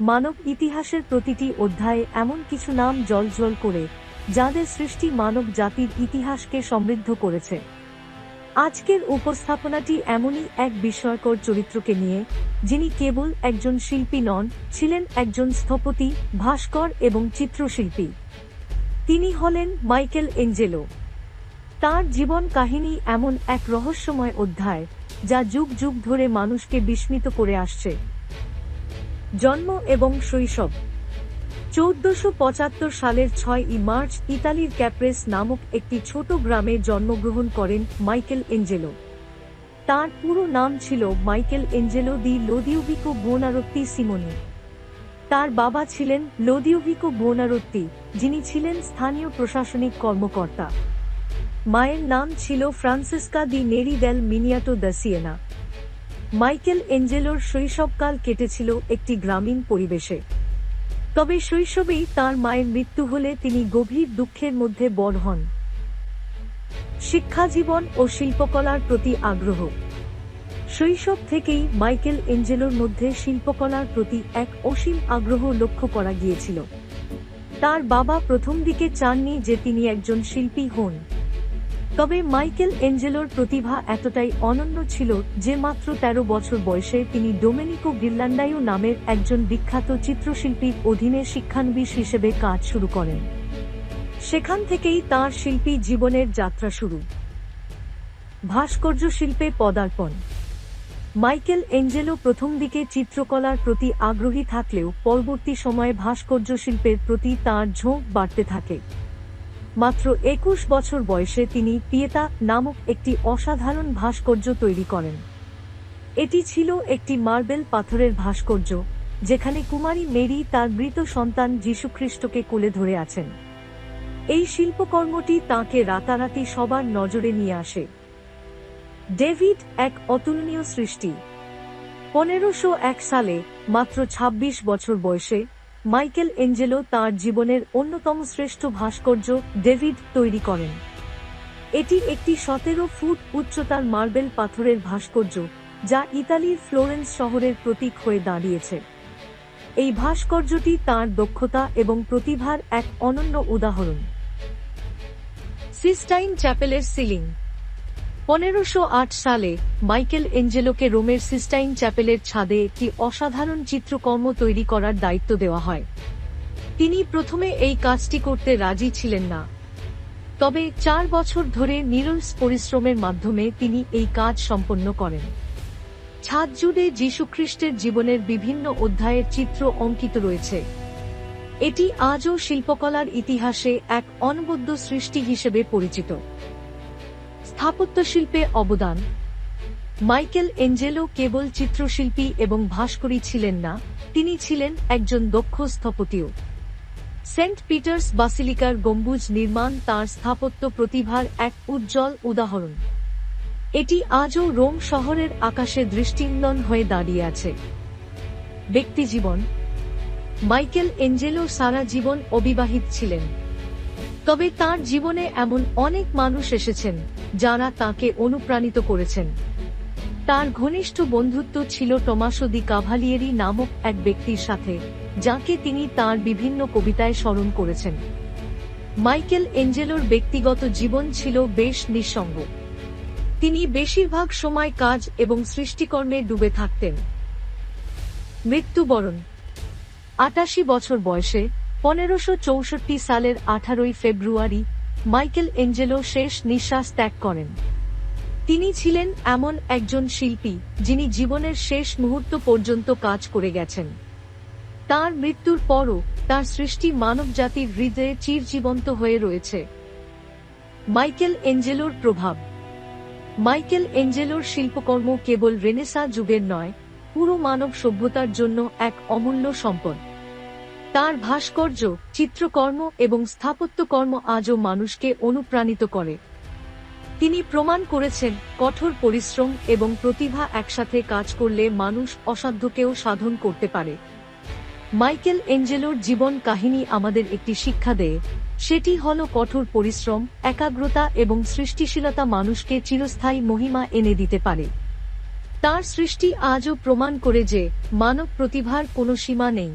মানব ইতিহাসের প্রতিটি অধ্যায়ে এমন কিছু নাম জলজল করে, যাদের সৃষ্টি মানব জাতির ইতিহাসকে সমৃদ্ধ করেছে। আজকের উপস্থাপনাটি এমনই এক বিস্ময়কর চরিত্রকে নিয়ে, যিনি কেবল একজন শিল্পী নন, ছিলেন একজন স্থপতি, ভাস্কর এবং চিত্রশিল্পী। তিনি হলেন মাইকেল এঞ্জেলো। তার জীবন কাহিনী এমন এক রহস্যময় অধ্যায়, যা যুগ যুগ ধরে মানুষকে বিস্মিত করে আসছে। জন্ম এবং শৈশব। চৌদ্দশো পঁচাত্তর সালের ছয়ই মার্চ ইতালির ক্যাপ্রেস নামক একটি ছোট গ্রামে জন্মগ্রহণ করেন মাইকেল এঞ্জেলো। তার পুরো নাম ছিল Michelangelo di Lodovico Buonarroti Simoni. তার বাবা ছিলেন লোদিউভিকো বোনারত্তি, যিনি ছিলেন স্থানীয় প্রশাসনিক কর্মকর্তা। মায়ের নাম ছিল Francesca di Neri del Miniato di Siena Michael এঞ্জেলোর শৈশবকাল কেটেছিল একটি গ্রামীণ পরিবেশে। তবে শৈশবেই তার মায়ের মৃত্যু হলে তিনি গভীর দুঃখের মধ্যে বড় হন। শিক্ষাজীবন ও শিল্পকলার প্রতি আগ্রহ। শৈশব থেকেই মাইকেল এঞ্জেলোর মধ্যে শিল্পকলার প্রতি এক অসীম আগ্রহ লক্ষ্য করা গিয়েছিল। তার বাবা প্রথম দিকে চাননি যে তিনি একজন শিল্পী হন। তবে মাইকেল এঞ্জেলোর প্রতিভা এতটাই অনন্য ছিল যে মাত্র ১৩ বছর বয়সে তিনি ডোমেনিকো গির্লান্ডায়ো নামের একজন বিখ্যাত চিত্রশিল্পীর অধীনে শিক্ষানবিশ হিসেবে কাজ শুরু করেন। সেখান থেকেই তার শিল্পী জীবনের যাত্রা শুরু। ভাস্কর্য শিল্পে পদার্পণ। মাইকেল এঞ্জেলো প্রথম দিকে চিত্রকলার প্রতি আগ্রহী থাকলেও পরবর্তী সময়ে ভাস্কর্য শিল্পের প্রতি তার ঝোঁক বাড়তে থাকে। মাত্র একুশ বছর বয়সে তিনি পিয়েতা নামক একটি অসাধারণ ভাস্কর্য তৈরি করেন। এটি ছিল একটি মার্বেল পাথরের ভাস্কর্য, যেখানে কুমারী মেরি তার মৃত সন্তান যীশুখ্রিস্টকে কোলে ধরে আছেন। এই শিল্পকর্মটি তাকে রাতারাতি সবার নজরে নিয়ে আসে। ডেভিড, এক অতুলনীয় সৃষ্টি। পনেরোশো এক সালে, মাত্র ২৬ বছর বয়সে মাইকেল এঞ্জেলো তার জীবনের অন্যতম শ্রেষ্ঠ ভাস্কর্য ডেভিড তৈরি করেন। এটি একটি সতেরো ফুট উচ্চতার মার্বেল পাথরের ভাস্কর্য, যা ইতালির ফ্লোরেন্স শহরের প্রতীক হয়ে দাঁড়িয়েছে। এই ভাস্কর্যটি তার দক্ষতা এবং প্রতিভার এক অনন্য উদাহরণ। সিস্টাইন চ্যাপেলের সিলিং পনেরোশো সালে, মাইকেল এঞ্জেলোকে রোমের সিস্টাইন চ্যাপেলের ছাদে একটি অসাধারণ চিত্রকর্ম তৈরি করার দায়িত্ব দেওয়া হয়। তিনি প্রথমে এই কাজটি করতে রাজি ছিলেন না। তবে চার বছর ধরে নিরলস পরিশ্রমের মাধ্যমে তিনি এই কাজ সম্পন্ন করেন। ছাদ জুড়ে যীশুখ্রিস্টের জীবনের বিভিন্ন অধ্যায়ের চিত্র অঙ্কিত রয়েছে। এটি আজও শিল্পকলার ইতিহাসে এক অনবদ্য সৃষ্টি হিসেবে পরিচিত। স্থাপত্য শিল্পে অবদান। মাইকেল এঞ্জেলো কেবল চিত্রশিল্পী এবং ভাস্করী ছিলেন না, তিনি ছিলেন একজন দক্ষ স্থপতিও। সেন্ট পিটার্স বাসিলিকার গম্বুজ নির্মাণ তার স্থাপত্য প্রতিভার এক উজ্জ্বল উদাহরণ। এটি আজও রোম শহরের আকাশে দৃষ্টিন্দন হয়ে দাঁড়িয়ে আছে। ব্যক্তিজীবন। মাইকেল এঞ্জেলো সারা জীবন অবিবাহিত ছিলেন। তবে তার জীবনে এমন অনেক মানুষ এসেছেন যারা তাকে অনুপ্রাণিত করেছেন। তার ঘনিষ্ঠ বন্ধুত্ব ছিল টমাসো দি কাভালিয়েরি নামক এক ব্যক্তির সাথে, যাকে তিনি তার বিভিন্ন কবিতায় স্মরণ করেছেন। মাইকেল এঞ্জেলোর ব্যক্তিগত জীবন ছিল বেশ নিঃসঙ্গ। তিনি বেশিরভাগ সময় কাজ এবং সৃষ্টিকর্মে ডুবে থাকতেন। মৃত্যুবরণ। আটাশি বছর বয়সে পনেরোশো চৌষট্টি সালের আঠারোই ফেব্রুয়ারি মাইকেল এঞ্জেলো শেষ নিঃশ্বাস ত্যাগ করেন। তিনি ছিলেন এমন একজন শিল্পী যিনি জীবনের শেষ মুহূর্ত পর্যন্ত কাজ করে গেছেন। তার মৃত্যুর পরও তার সৃষ্টি মানবজাতির হৃদয়ে চিরজীবন্ত হয়ে রয়েছে। মাইকেল এঞ্জেলোর প্রভাব। মাইকেল এঞ্জেলোর শিল্পকর্ম কেবল রেনেসা যুগের নয়, পুরো মানব সভ্যতার জন্য এক অমূল্য সম্পদ। তার ভাস্কর্য, চিত্রকর্ম এবং স্থাপত্যকর্ম আজও মানুষকে অনুপ্রাণিত করে। তিনি প্রমাণ করেছেন কঠোর পরিশ্রম এবং প্রতিভা একসাথে কাজ করলে মানুষ অসাধ্যকেও সাধন করতে পারে। মাইকেল এঞ্জেলোর জীবন কাহিনী আমাদের একটি শিক্ষা দেয়, সেটি হল কঠোর পরিশ্রম, একাগ্রতা এবং সৃষ্টিশীলতা মানুষকে চিরস্থায়ী মহিমা এনে দিতে পারে। তার সৃষ্টি আজও প্রমাণ করে যে মানব প্রতিভার কোনো সীমা নেই।